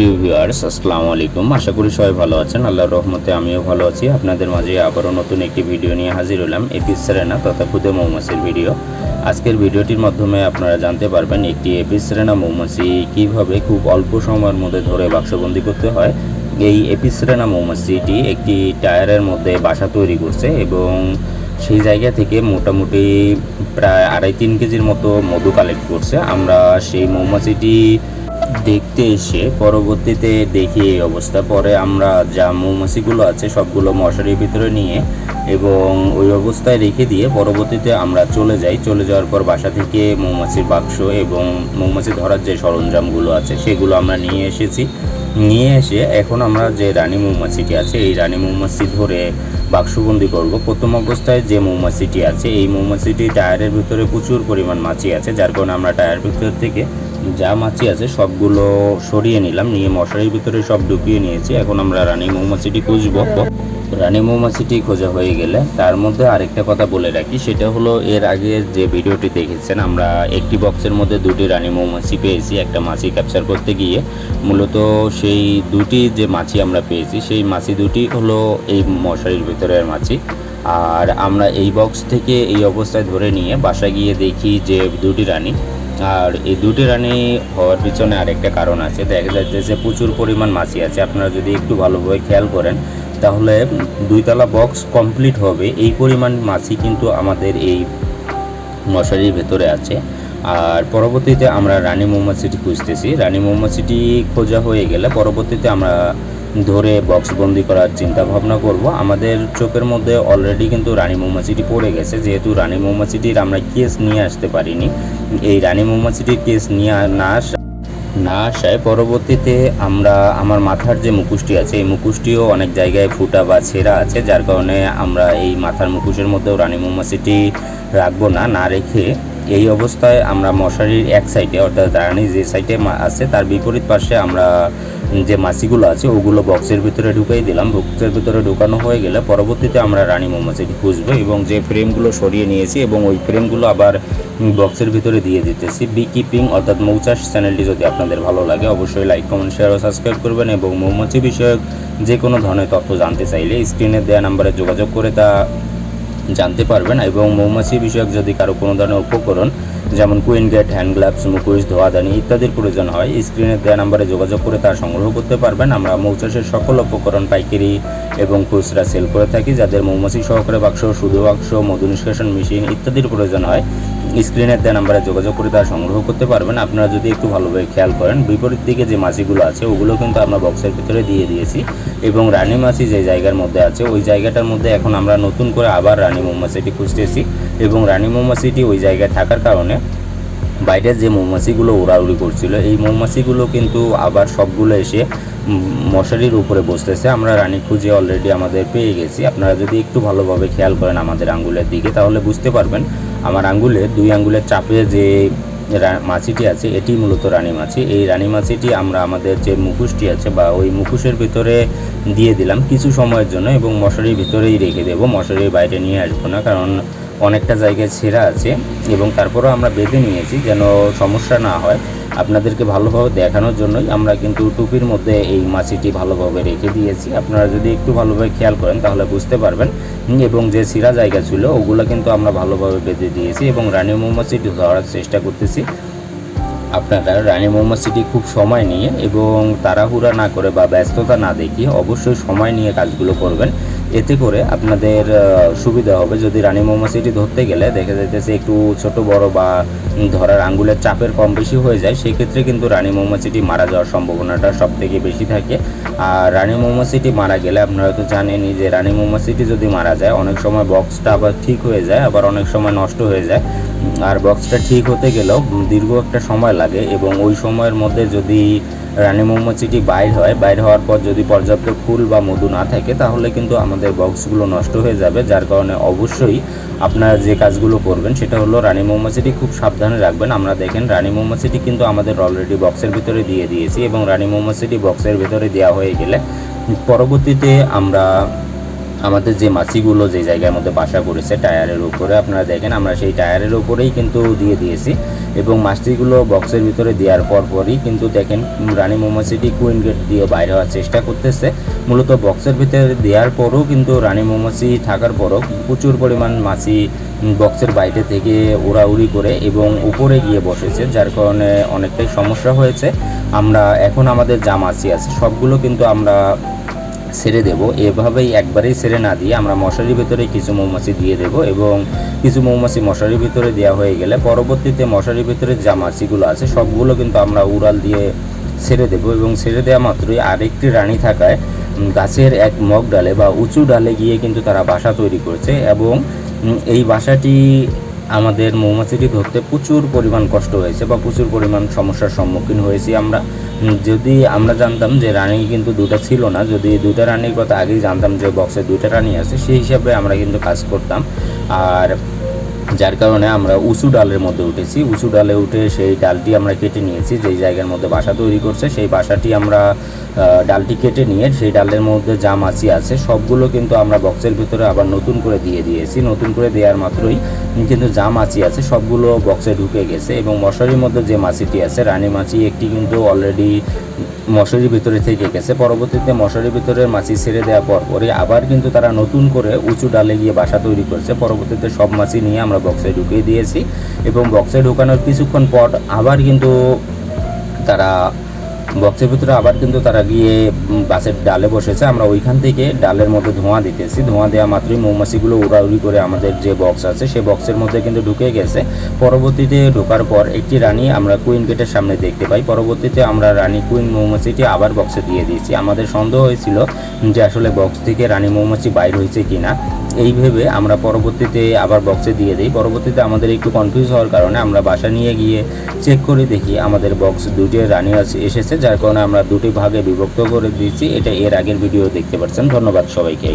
প্রিয় ভিউয়ার্স আসসালামু আলাইকুম আশা করি সবাই ভালো আছেন। আল্লাহর রহমতে আমিও ভালো আছি। আপনাদের মাঝে আবারও নতুন একটি ভিডিও নিয়ে হাজির হলাম। এপিস সেরেনা তথা খুদে মৌমাছির ভিডিও আজকের ভিডিওটির মাধ্যমে আপনারা জানতে পারবেন একটি এপিস সেরেনা মৌমাছি কীভাবে খুব অল্প সময়ের মধ্যে ধরে বাক্সবন্দি করতে হয়। এই এপিস সেরেনা মৌমাছিটি একটি টায়ারের মধ্যে বাসা তৈরি করছে এবং সেই জায়গা থেকে মোটামুটি প্রায় আড়াই তিন কেজির মতো মধু কালেক্ট করছে। আমরা সেই মৌমাছিটি দেখতে এসে পরবর্তীতে দেখি এই অবস্থা। পরে আমরা যা মৌমাছিগুলো আছে সবগুলো মশারির ভিতরে নিয়ে এবং ওই অবস্থায় রেখে দিয়ে পরবর্তীতে আমরা চলে যাই। চলে যাওয়ার পর বাসা থেকে মৌমাছির বাক্স এবং মৌমাছি ধরার যে সরঞ্জামগুলো আছে সেগুলো আমরা নিয়ে এসেছি। নিয়ে এসে এখন আমরা যে রানী মৌমাছিটি আছে এই রানী মৌমাছি ধরে বাক্সবন্দি করব। প্রথম অবস্থায় যে মৌমাছিটি আছে এই মৌমাছিটি টায়ারের ভিতরে প্রচুর পরিমাণ মাছি আছে, যার কারণে আমরা টায়ার ভিতর থেকে যা মাছি আছে সবগুলো সরিয়ে নিলাম, নিয়ে মশারির ভিতরে সব ঢুকিয়ে নিয়েছি। এখন আমরা রানী মৌমাছিটি খুঁজবো। রানী মৌমাছিটি খোঁজা হয়ে গেলে তার মধ্যে আরেকটা কথা বলে রাখি, সেটা হলো এর আগে যে ভিডিওটি দেখেছেন, আমরা একটি বক্সের মধ্যে দুটি রানী মৌমাছি পেয়েছি, একটা মাছি ক্যাপচার করতে গিয়ে। মূলত সেই দুটি যে মাছি আমরা পেয়েছি, সেই মাছি দুটি হলো এই মশারির ভিতরের মাছি। আর আমরা এই বক্স থেকে এই অবস্থায় ধরে নিয়ে বাসায় গিয়ে দেখি যে দুটি রানী আর এই দুটি রানি হওয়ার পিছনে আরেকটা কারণ আছে। দেখা যাচ্ছে যে প্রচুর পরিমাণ মাছি আছে। আপনারা যদি একটু ভালোভাবে খেয়াল করেন, তাহলে দুইতলা বক্স কমপ্লিট হবে। এই পরিমাণ মাছি কিন্তু আমাদের এই মশারির ভেতরে আছে। আর পরবর্তীতে আমরা রানী মৌমাছিটি খুঁজতেছি। রানী মৌমাছিটি খোঁজা হয়ে গেলে পরবর্তীতে আমরা ধরে বক্সবন্দি করার চিন্তা ভাবনা করব। আমাদের চোখের মধ্যে অলরেডি কিন্তু রানী মৌমাছিটি পড়ে গেছে। যেহেতু রানী মৌমাছিটির আমরা কেস নিয়ে আসতে পারিনি, এই রানী মৌমাছিটির কেস নিয়ে না আসা, না আসায় পরবর্তীতে আমরা, আমার মাথার যে মুখোশটি আছে, এই মুখোশটিও অনেক জায়গায় ফুটা বা ছেঁড়া আছে। যার কারণে আমরা এই মাথার মুখোশের মধ্যেও রানী মৌমাছিটি রাখব না না রেখে এই অবস্থায় আমরা মশারির এক সাইডে অর্থাৎ রানী যে সাইডে আছে, তার বিপরীত পাশে আমরা যে মাছিগুলো আছে, ওগুলো বক্সের ভিতরে ঢুকাই দিলাম। বক্সের ভিতরে ঢুকানো হয়ে গেলে পরবর্তীতে আমরা রানী মৌমাছিটি খুঁজবো এবং যে ফ্রেমগুলো সরিয়ে নিয়েছি এবং ওই ফ্রেমগুলো আবার বক্সের ভিতরে দিয়ে দিতেছি। বি কিপিং অর্থাৎ মৌচাষ চ্যানেলটি যদি আপনাদের ভালো লাগে, অবশ্যই লাইক কমেন্ট শেয়ার ও সাবস্ক্রাইব করবেন এবং মৌমাছি বিষয়ক যে কোনো ধরনের তথ্য জানতে চাইলে স্ক্রিনে দেওয়া নাম্বারে যোগাযোগ করে তা জানতে পারবেন এবং মৌমাছি বিষয়ক যদি কারও কোনো ধরনের উপকরণ, যেমন কুইন গেট, হ্যান্ড গ্লাভস, মুখোশ, ধোয়াদানি ইত্যাদির প্রয়োজন হয়, স্ক্রিনে দেওয়া নাম্বারে যোগাযোগ করে তা সংগ্রহ করতে পারবেন। আমরা মৌচাষের সকল উপকরণ, পাইকারি এবং খুচরা সেল করে থাকি, যাদের মৌমাছি সহকারে বাক্স, শুধু বাক্স, মধু নিষ্কাশন মেশিন ইত্যাদির প্রয়োজন হয়। স্ক্রিনের দেওয়া নাম্বারে যোগাযোগ করে তা সংগ্রহ করতে পারবেন। আপনারা যদি একটু ভালোভাবে খেয়াল করেন, বিপরীত দিকে যে মাছিগুলো আছে, ওগুলো কিন্তু আমরা বক্সের ভিতরে দিয়ে দিয়েছি এবং রানী মাছি যে জায়গার মধ্যে আছে, ওই জায়গাটার মধ্যে এখন আমরা নতুন করে আবার রানী মৌমাছিটি খুঁজতেছি এবং রানী মৌমাছিটি ওই জায়গায় থাকার কারণে বাইরের যে মৌমাছিগুলো উড়াউড়ি করছিল, এই মৌমাছিগুলো কিন্তু আবার সবগুলো এসে মশারির উপরে বসতেছে। আমরা রানী খুঁজে অলরেডি আমাদের পেয়ে গেছি। আপনারা যদি একটু ভালোভাবে খেয়াল করেন আমাদের আঙ্গুলের দিকে, তাহলে বুঝতে পারবেন আমার আঙ্গুলে, দুই আঙ্গুলের চাপে যে মাছিটি আছে, এটি মূলত রানী মাছি। এই রানী মাছিটি আমরা আমাদের যে মুখোশটি আছে বা ওই মুখোশের ভিতরে দিয়ে দিলাম কিছু সময়ের জন্য এবং মশারির ভিতরেই রেখে দেবো। মশারির বাইরে নিয়ে আসব না, কারণ অনেকটা জায়গায় ছেঁড়া আছে এবং তারপরেও আমরা বেঁধে নিয়েছি যেন সমস্যা না হয়। আপনাদেরকে ভালোভাবে দেখানোর জন্যই আমরা কিন্তু টুপির মধ্যে এই মাছিটি ভালোভাবে রেখে দিয়েছি। আপনারা যদি একটু ভালোভাবে খেয়াল করেন তাহলে বুঝতে পারবেন। এবং যে ছিঁড়া জায়গা ছিল, ওগুলো কিন্তু আমরা ভালোভাবে বেঁধে দিয়েছি এবং রানী মৌমাছিটি ধরার চেষ্টা করতেছি। আপনারা রানী মৌমাছিটি খুব সময় নিয়ে এবং তাড়াহুড়া না করে বা ব্যস্ততা না দেখিয়ে অবশ্যই সময় নিয়ে কাজগুলো করবেন। এতে করে আপনাদের সুবিধা হবে। যদি রানী মৌমাছিটি ধরতে গেলে দেখা যাইতেছে একটু ছোট, বড় বা ধরার আঙ্গুলের চাপের কম বেশি হয়ে যায়, সেক্ষেত্রে কিন্তু রানী মৌমাছিটি মারা যাওয়ার সম্ভাবনাটা সব থেকে বেশি থাকে। আর রানী মৌমাছিটি মারা গেলে আপনারা তো জানেনই যে রানী মৌমাছিটি যদি মারা যায়, অনেক সময় বক্সটা আবার ঠিক হয়ে যায়, আবার অনেক সময় নষ্ট হয়ে যায়। আর বক্সটা ঠিক হতে গেলেও দীর্ঘ একটা সময় লাগে এবং ওই সময়ের মধ্যে যদি রানী মৌমাছিটি বাইর হয়? বাইর হওয়ার পর যদি পর্যাপ্ত ফুল বা মধু না থাকে, তাহলে কিন্তু আমাদের বক্সগুলো নষ্ট হয়ে যাবে। যার কারণে অবশ্যই আপনারা যে কাজগুলো করবেন, সেটা হলো রানী মৌমাছিটি খুব সাবধানে রাখবেন। আমরা দেখেন, রানী মৌমাছিটি কিন্তু আমাদের অলরেডি বক্সের ভিতরে দিয়ে দিয়েছি এবং রানী মৌমাছিটি বক্সের ভিতরে দেওয়া হয়ে গেলে পরবর্তীতে আমরা আমাদের যে মাছিগুলো যে জায়গার মধ্যে বাসা করেছে টায়ারের উপরে, আপনারা দেখেন আমরা সেই টায়ারের উপরেই কিন্তু দিয়ে দিয়েছি এবং মাছিগুলো বক্সের ভিতরে দেওয়ার পর পরই কিন্তু দেখেন রানী মৌমাছিটি কুইন গেট দিয়ে বাইরে হওয়ার চেষ্টা করতেছে। মূলত বক্সের ভিতরে দেওয়ার পরও কিন্তু রানী মৌমাছি থাকার পরও প্রচুর পরিমাণ মাছি বক্সের বাইরে থেকে উড়াউড়ি করে এবং উপরে গিয়ে বসেছে, যার কারণে অনেকটাই সমস্যা হয়েছে। আমরা এখন আমাদের যা মাছি আছে, সবগুলো কিন্তু আমরা ছেড়ে দেব। এভাবেই একবারেই ছেড়ে না দিয়ে আমরা মশারির ভিতরে কিছু মৌমাছি দিয়ে দেব এবং কিছু মৌমাছি মশারির ভিতরে দেওয়া হয়ে গেলে পরবর্তীতে মশারির ভিতরে যা মাছিগুলো আছে সবগুলো কিন্তু আমরা উড়াল দিয়ে ছেড়ে দেব এবং ছেড়ে দেওয়া মাত্রই আরেকটি রানী থাকায় গাছের এক মগ ডালে বা উঁচু ডালে গিয়ে কিন্তু তারা বাসা তৈরি করছে এবং এই বাসাটি আমাদের মৌমাছিটি ধরতে প্রচুর পরিমাণ কষ্ট হয়েছে বা প্রচুর পরিমাণ সমস্যার সম্মুখীন হয়েছি আমরা। যদি আমরা জানতাম যে রানিং কিন্তু দুটা ছিল না, যদি দুটা রানির কথা আগেই জানতাম যে বক্সে দুটা রানি আছে, সেই হিসাবে আমরা কিন্তু কাজ করতাম। আর যার কারণে আমরা উঁচু ডালের মধ্যে উঠেছি। উঁচু ডালে উঠে সেই ডালটি আমরা কেটে নিয়েছি, যেই জায়গার মধ্যে বাসা তৈরি করছে, সেই বাসাটি আমরা ডালটি কেটে নিয়ে সেই ডালের মধ্যে যা মাছি আছে, সবগুলো কিন্তু আমরা বক্সের ভিতরে আবার নতুন করে দিয়ে দিয়েছি। নতুন করে দেওয়ার মাত্রই কিন্তু যা মাছি আছে, সবগুলো বক্সে ঢুকে গেছে এবং মশারির মধ্যে যে মাছিটি আছে, রানী মাছি, একটি কিন্তু অলরেডি মশারির ভিতরে থেকে গেছে। পরবর্তীতে মশারির ভিতরে মাছি ছেড়ে দেওয়ার পর পরে আবার কিন্তু তারা নতুন করে উঁচু ডালে গিয়ে বাসা তৈরি করছে। পরবর্তীতে সব মাছি নিয়ে আমরা বক্সে ঢুকিয়ে দিয়েছি এবং বক্সে ঢুকানোর কিছুক্ষণ পর আবার কিন্তু তারা বক্সের ভিতরে আবার কিন্তু তারা গিয়ে বাসের ডালে বসেছে। আমরা ওইখান থেকে ডালের মধ্যে ধোঁয়া দিতেছি। ধোঁয়া দেওয়া মাত্রই মৌমাছিগুলো উড়াউড়ি করে আমাদের যে বক্স আছে, সেই বক্সের মধ্যে কিন্তু ঢুকে গেছে। পরবর্তীতে ঢোকার পর একটি রানী আমরা কুইন গেটের সামনে দেখতে পাই। পরবর্তীতে আমরা রানী কুইন মৌমাছিটি আবার বক্সে দিয়ে দিয়েছি। আমাদের সন্দেহ হয়েছিল যে আসলে বক্স থেকে রানী মৌমাছি বাইর হয়েছে কিনা। এই ভেবে আমরা পরবর্তীতে আবার বক্সে দিয়ে দিই। পরবর্তীতে আমাদের একটু কনফিউজ হওয়ার কারণে আমরা বাসা নিয়ে গিয়ে চেক করে দেখি আমাদের বক্স দুটি রানি আছে, এসেছে, যার কারণে আমরা দুটি ভাগে বিভক্ত করে দিয়েছি। এটা এর আগের ভিডিও দেখতে পাচ্ছেন। ধন্যবাদ সবাইকে।